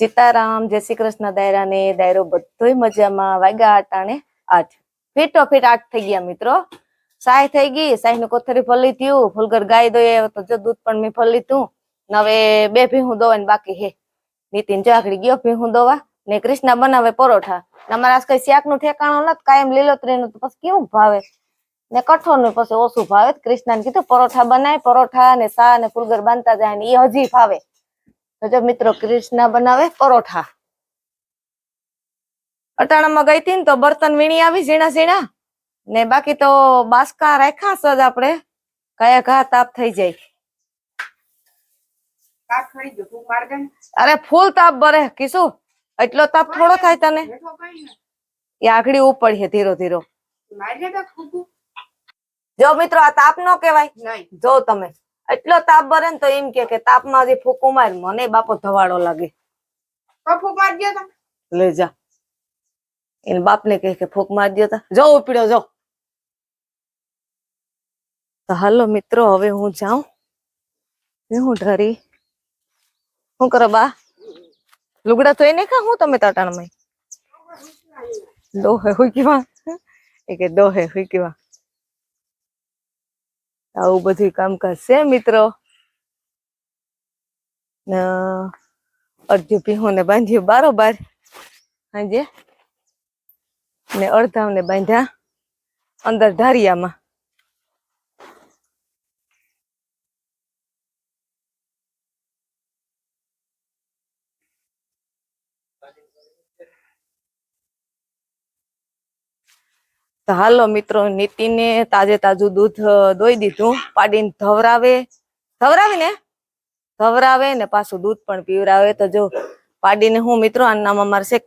સીતારામ, જય શ્રી કૃષ્ણ દાયરા ને દાયરો બધોય મજામાં વાગ્યા અટાણે આઠ ફીટો ફીટ આઠ થઈ ગયા મિત્રો. સાય થઈ ગઈ સાયનું કોથરી ફલી થયું ફૂલઘર ગાય દોય તો જો દૂધ પણ મેં ફલી તું. નવે બે ભીહું દોવા બાકી હે. નીતિન ચાકડી ગયો ભીહું દોવા ને કૃષ્ણા બનાવે પરોઠા. ને અમારે કઈ શાકનું ઠેકાણું નથી, કાયમ લીલોતરી નું પછી કેવું ભાવે? ને કઠોળનું પછી ઓછું ભાવે. કૃષ્ણા કીધું પરોઠા બનાય, પરોઠા ને સા ને ફુલગર બાંધતા જાય ને એ હજી ભાવે. જો મિત્રો કૃષ્ણા બનાવે પરોઠા. અટાણામાં ગઈ હતી ને તો બર્તન વીણી આવી ઝીણા ઝીણા. ને બાકી તો બાસકા રાખ્યા સજ આપણે. કયા ઘા તાપ થઈ જાય. અરે ફૂલ તાપ બરે કીશું એટલો તાપ થોડો થાય તને. એ આગળી ઉપડી ધીરો ધીરો. જો મિત્રો આ તાપ નો કેવાય જો તમે. એટલો તાપ બરે ને તો એમ કે કે તાપમાં હજી ફૂકું માર મને બાપો ધવાડો લાગે. તો ફૂંક માર દ્યો તો. લે જા. એને બાપને કહે કે ફૂક મારી દ્યો તા. જો ઉપડ્યો જો. તો હાલો મિત્રો હવે હું જાઉં. ને હું ઢરી. શું કરો બા? લુગડા તો એને ખા હું તમે તટાણમાં? ડોહે હુઈ કેવા એ કે ડોહે હુઈ કેવા આવું બધું કામકાજ છે મિત્રો? ને, અડધી ને બાંધ્યું બારોબાર. હાજે? ને અડધામને બાંધ્યા. અંદર ધારિયામાં. હાલો મિત્રો, નીતિને તાજે તાજું દૂધ દોઈ દીધું. પાડીને ધવરાવે. ધવરાવે ને ધવરાવે ને પાછું દૂધ પણ પીવરાવે. તો જો, પાડીને હું મિત્રો આનું નામ અમારે છે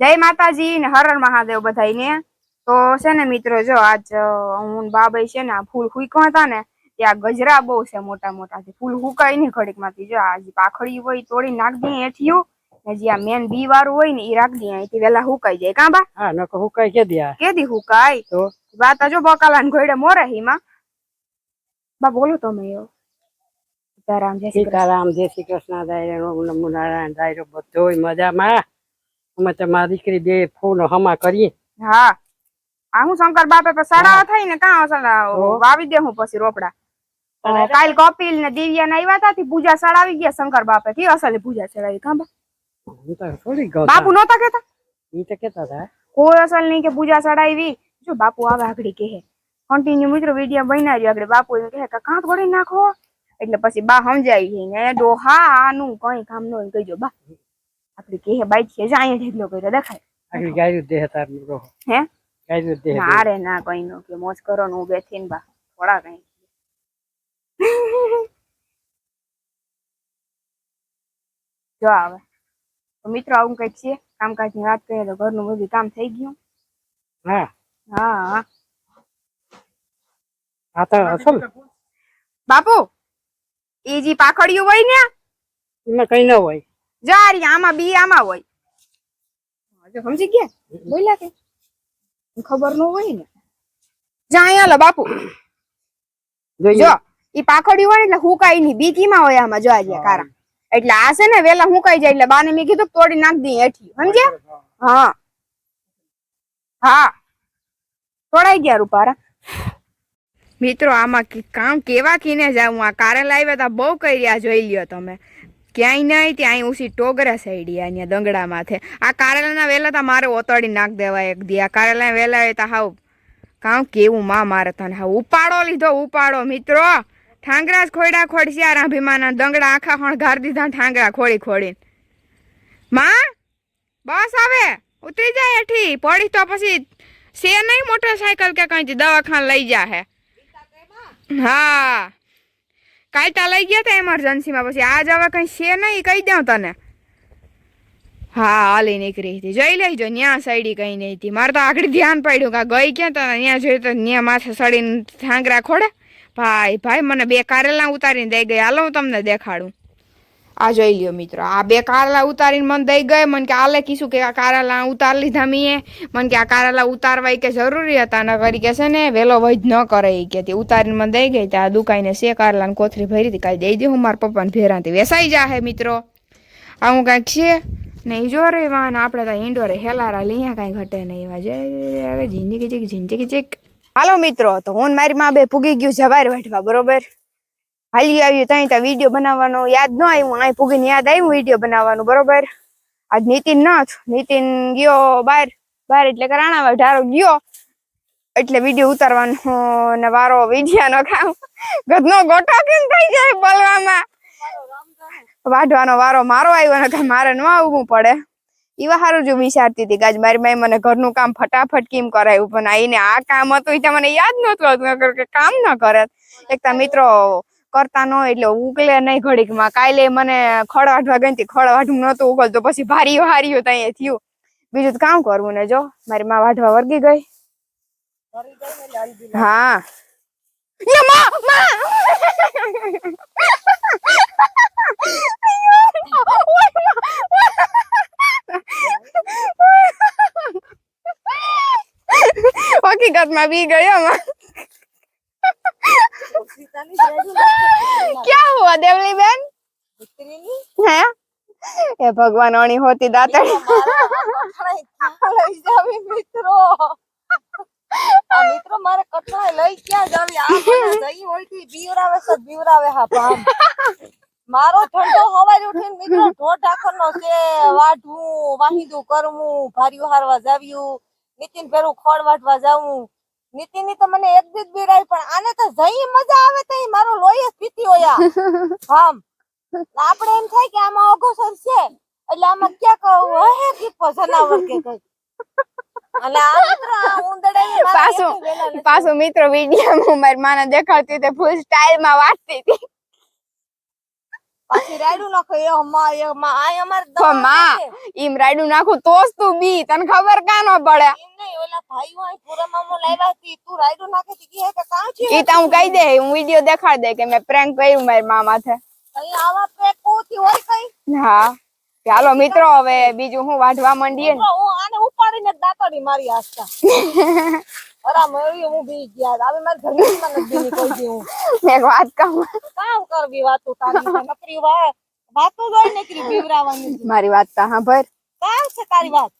જય માતાજી ને હર હર મહાદેવ બધાયને. તો છે ને મિત્રો, જો આજ હું બાબાઈ છે ને ફૂલ હુઈકો હતા ને ત્યાં ગજરા બહુ છે મોટા મોટા ફૂલ હુકાય નહીં ઘડીકમાંથી જો આ જે પાખડી હોય તોડી નાખ દઈએ એઠિયું ને જે આ મેન બી વાળું હોય ને એ રાખ દઈએ અહીંથી. વેલા હુકાઈ જાય. કાં બા? હા નકો હુકાય કે દ્યા કેદી હુકાય? તો? વાત જો બકાલા ને ઘોડે મોરે હીમાં. બા બોલો તમે એવો. સીતારામ જય સીતારામ જય શ્રી કૃષ્ણ. દાયરો નમો નારાયણ. દાયરો બધોય મજામાં. અમે તો મારી દીકરી બે ફૂલ હમા કરીએ. હા. આ હું શંકર બાપે પર સડાવા થાય ને કાં વાવી દે હું પછી રોપડા. કાલ કપિલ ને દિવ્યા ના આવ્યા હતા પૂજા ચડાવી ગયા શંકર બાપે. કે અસલે પૂજા ચડાવી કાં બા? હું તો થોડી ગૌ બાપુ નતા કેતા ઈ તો કેતા હતા કોઈ અસલ નહીં કે પૂજા ચડાવી જો બાપુ આવે આગળ કહે. કન્ટિન્યુ મિત્રો વીડિયો બનાવ્યો આગળ બાપુ એમ કહે કે કાંત ગળી નાખો એટલે પછી બા સમજાઈ ગઈ ને ડોહા આનું કઈ કામ નો કહીજો બા. આપડી કહે બાઈક છે અહીંયા ઢેગલો કર્યો. દેખાય. આગળ ગાયું દેહ તાર હે? ગાયું દેહ ના રે ના કઈ નો કે મોજ કરો ને હું બેઠીને બા. થોડા કઈ. જો આવે તો મિત્રો આવું કંઈક છે? કામકાજની વાત કરીએ તો ઘરનું બધું કામ થઈ ગયું. હા. હા. હા તો અસલ બાપુ એ જે પાખડિયું હોય ને? એમાં કઈ ન હોય. જારી આમાં બી આમાં હોય. સમજી ગયા? બોલ્યા કે? ખબર ન હોય ને. જા અહીંયા લો બાપુ. જો ઈ પાખડિયું હોય ને એટલે હુકાઈ ની બી કીમાં હોય આમાં જો આજે કારા. એટલે આ છે ને વેલા હુકાઈ જાય એટલે બાને મેં કીધું તોડી નાખ દઈએ હેઠી સમજ્યા હા. હા. તોડાઈ ગયા રૂપારા. મિત્રો આમાં કામ કેવા કીને જાઉં? આ કારેલા આવ્યા તા બહુ કર્યા જોઈ લ્યો તમે. ક્યાંય નહીં ત્યાં ઉસી ટોગરા સાઈડી અહીંયા દંગડા માથે આ કારેલાના વેલા તા મારે ઓતડી નાખ દેવા એક દી. આ કારેલા વેલા હોય તા હાવ કામ કેવું માં મારે તને? હા ઉપાડો લીધો ઉપાડો મિત્રો. ઠાંગરા જ ખોડા ખોડસ્યા રાભીમાના દંગડા આખા ખણગાર દીધા ઠાંગરા ખોડી ખોળીને. માં, બસ આવે ઉતરી જાય હેઠી. પડી તો પછી સે નહીં મોટરસાયકલ કે કઈ, દવાખાને લઈ જા હે. હા. કાલટા લઈ ગયા હતા એમરજન્સીમાં પછી આજ હવે કઈ છે નહીં, કહી દઉં તને. હા, હાલી નીકળી હતી. જોઈ લેજો, ન્યા સાઈડી કઈ નહીં હતી. મારે તો આગળ ધ્યાન પડ્યું કે ગઈ ક્યાં તો? ત્યાં જોયું તો ન્યા માથે સડીને ઠાંગરા ખોડે. ભાઈ ભાઈ, મને બે કારેલા ઉતારીને દઈ ગઈ. હાલો, હું તમને દેખાડું. આ જોઈ લ્યો મિત્રો, આ બે કારેલા ઉતારીને મને દઈ ગઈ. મને કે આલે કીશું કે આ કારેલા ઉતાર લીધા મીએ. મને કે આ કારેલા ઉતારવા કે જરૂરી હતા ને કરી કે છે ને, વેલો વૈદ ન કરે એ કે. ઉતારીને મને દઈ ગઈ ત્યાં દુકાઈને છે કારેલા કોથરી ભરી હતી. કાલે દઈ દે હું મારા પપ્પાને ભેરાથી. વેસાઈ જાહે મિત્રો. આવું કાંઈક છે ને, ઈ જો રે વાન આપણે તો ઈંડોરે હેલારા લઈએ કાંઈ ઘટે નહીં. એવા જિંદગી ચીક જિંદગી ચીક હાલો મિત્રો, તો હું મારી માં બે પૂગી ગયું જવાર વાટવા બરોબર? હાલી આવ્યું ત્યાં ત્યાં વીડિયો બનાવવાનો, યાદ ન આવ્યું, અહીં પૂગીને યાદ આવ્યું વીડિયો બનાવવાનું, બરોબર? આજ નીતિન નથ નીતિન ગયો બહાર બહાર એટલે કે રાણાવા ઢારો ગયો, એટલે વીડિયો ઉતારવાનો ને વારો વીડિયો નો કામ ગધનો ગોટો કેમ થઈ જાય બોલવામાં? વાઢવાનો વારો મારો આવ્યો ને મારે ન આવવું પડે. ઈવા સારું જો વિચારતી હતી કે આજ મારી માએ મને ઘરનું કામ ફટાફટ કેમ કરાયું? પણ આઈને આ કામ હતું ઈ મને યાદ નહોતું હતું કે કામ ન કરે. એક તો મિત્રો કરતા ન હોય એટલે ઉકલે નહીં ઘડીકમાં. કાલે મને ખડ વાઢવા ગઈ હતી ખડ વાઢવું નહોતું ઉકલતું પછી ભારી હાર્યું ત્યાં થયું. બીજું તો કામ કરવું ને જો. મારી માં વાઢવા વર્ગી ગઈ. હા. મા માં! માં બી ગયો માં ક્યાં હુआ દેવલી બેન હે? એ ભગવાન અણી હોતી દાતડી મિત્રો. આ મિત્રો મારે કટરાય લઈ ક્યાં જાવી? આ જઈ હોયથી બીવરાવે સર બીવરાવે હા પામ મારો ઠંડો હવાજ ઉઠીને મિત્રો ઢોઢ આખર નો છે. વાઢવું વાહિદું કરવું ભાર્યું હારવા જાવ્યું. નીતિન પેરું ખોળ વાટવા જાવું નીતિનની તો મને એક દીધ બીરાય પણ આને તો જઈ મજા આવે તો મારો લોહી જ પીતી હોય આમ આપણે એમ થાય કે આમાં અઘોસર છે. એટલે આમાં ક્યાંક હે કીપો જનાવર કે કઈ. પાછું-. પાછું મિત્રો વીડિયો મારી માને દેખાડતી તે ફૂલ સ્ટાઇલમાં વાટતી હતી. પાછી રાયડું નાખો એ અમાર એ અમાર આ અમારમાં ઈમ રાયડું નાખું તો જ તું બી તને ખબર કાં ન પડે? એમ નહીં ઓલા ભાઈઓ અહીં પૂરા મામો લાવ્યા હતી તું રાયડું નાખે તી કે કે કાં છે? ઈ તો હું કહી દે હું વીડિયો દેખાડ દે કે મેં પ્રેન્ક કર્યું મારી મા માથે. અહીં આવા પેક કોથી હોય કઈ? હા. ચાલો મિત્રો હવે બીજું હું વાઢવા માંડીએ ને. હું આને ઉપાડીને ને દાતડી મારી આસ્તા અરા મરી હું બી ગયા. આવી મારી ઘરની માં નથી કોઈ દી હું. એક વાત કહું કામ કરવી વાતો તારી નકરી વાત વાતો ગઈ નકરી બીવરાવાની મારી વાત તા હા ભર કામ છે તારી વાત.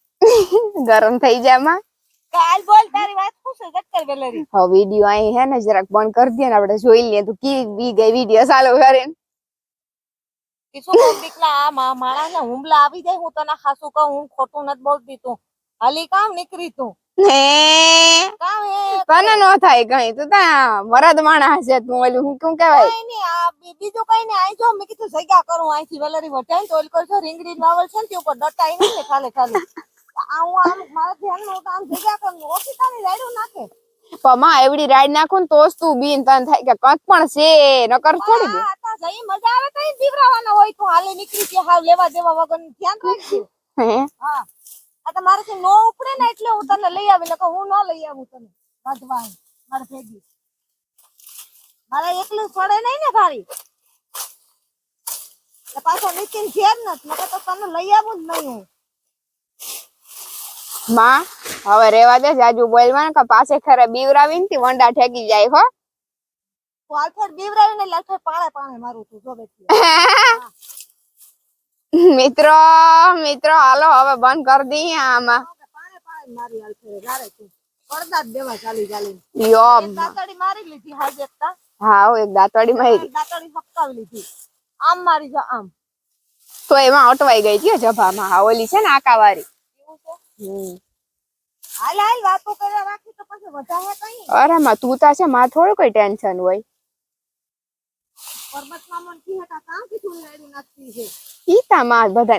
ગરમ થઈ જાય માં. કાલ બોલ તારી વાત શું છે? જક્કર વેલરી. હવે વીડિયો અહીં હે ને જરાક બંધ કરી દે ને આપણે જોઈ લઈએ તું કી બી ગઈ વીડિયો ચાલુ કરીને કે દીકલા આ મા ને હુમલા આવી જાય હું તને ખાસું કહું હું ખોટું નથી બોલતી તું. હાલી કામ નીકળી તું. કામ તને નો થાય કઈ તું તા વરદ માણસ છે તું ઓલું હું કેમ કહેવાય? કઈ નહીં આ બીજું કઈ નહીં આઈ જો મેં કીધું જગ્યા કરું અહીંથી વેલરી વટાઈ તો ઓલ રીંગડી નાવલ છે ને તે ઉપર દટાઈ નહીં ખાલી ખાલી. આ હું આમ મારા ધ્યાનમાં તો આમ જગ્યા કરું ઓછી તારી રાયડું નાખે. પણ માં એવડી રાઈડ નાખું તો તું બીન તને થાય કે કંઈક પણ છે નકર છોડી દે. જઈ મજા આવે કઈ જીવરાવાના હોય તો હાલે નીકળી ગયા. હાવ લેવા દેવા વગર ધ્યાન રાખજો. હે? આ તો નો ઉપડે ને એટલે હું તને લઈ આવી નકર હું ન લઈ આવું તને. વધવા મારે ભેગી. મારે એકલું પડે નહીં ને ભારી. પાછો નીતિન ઘેર નથી. નકર તો તને લઈ આવું જ નહીં હું. માં હવે રેવા દે. જાજુ બોલવા કે પાસે ખરે બીવરાવીને ને વંડા ઠેકી જાય હો. તું આલફેટ બીવરાવીને એટલે પાણે પાણે મારું તું જો બેઠી. મિત્રો મિત્રો હાલો હવે બંધ કરી દઈએ આમાં. પાણે પાણે મારી આલફેટ ગારે તું. પડદા દેવા ચાલી ચાલી. યો દાતડી મારી લીધી હાજ એકતા હા એક દાંતવાડી મારી દાતડી હપકાવી લીધી. આમ મારી જો આમ. તો એમાં અટવાઈ ગઈ છે જભામાં. હા ઓલી છે ને આકાવારી એવું છે? હમ. હાલ હાલ વાતો કરવા રાખી તો પછી વધારે કઈ. અરે માં તું તા છે માં થોડું કઈ ટેન્શન હોય.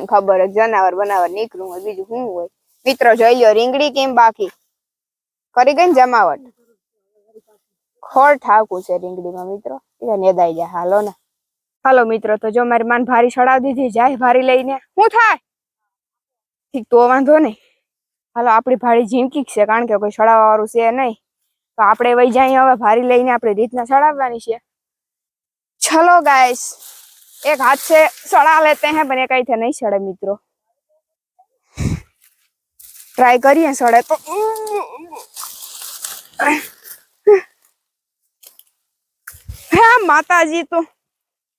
ખબર જનાવર બનાવર નીકળું હોય, બીજું શું હોય? મિત્રો જોઈ લ્યો રીંગડી કેમ બાકી? કરી ગઈ ને જમાવટ? ખોળ ઠાકું છે રીંગડીમાં મિત્રો. નેદાઈ જાય હાલો ને. હાલો, મિત્રો, તો જો મારી માન ભારી ચડાવી દીધી, જાય ભારી લઈને. શું થાય? ઠીક, તો વાંધો નહીં. હાલો, આપણી ભારી ઝીમકી છે, કારણ કે કોઈ ચડાવવા વાળું છે નહીં. તો આપણે વહી જઈએ હવે ભારી લઈને આપણી રીતના ચડાવવાની છે. ચલો ગાઈસ एक हाथ से सड़ा लेते हैं पर एक थे नहीं सड़े मित्रों ट्राई करिए सड़े तो હા માતાજી તો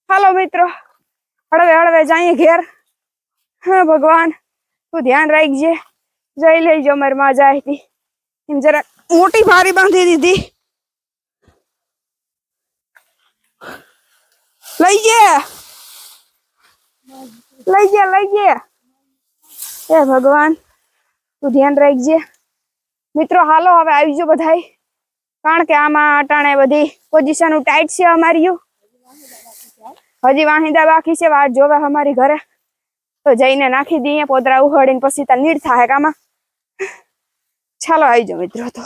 હાલો મિત્રો હળવે હળવે જઈએ ઘેર હા ભગવાન તું ધ્યાન રાખજે જઈ લેજો મારી માં જાય હતી એમ જરા મોટી ભારી બાંધી દીધી લઈ ભગવાન તું ધ્યાન રાખજે. મિત્રો, હાલો, હવે આવજો બધાય. કારણ કે આમાં અટાણે બધી પોઝિશન ટાઈટ છે અમારી હજી વાહિંદા બાકી છે વાત જોવે અમારી ઘરે. તો જઈને નાખી દઈએ પોતરા ઉહડીને પછી ત્યાં નીડ થાય કામાં. ચાલો, આવી જાઓ મિત્રો, તો.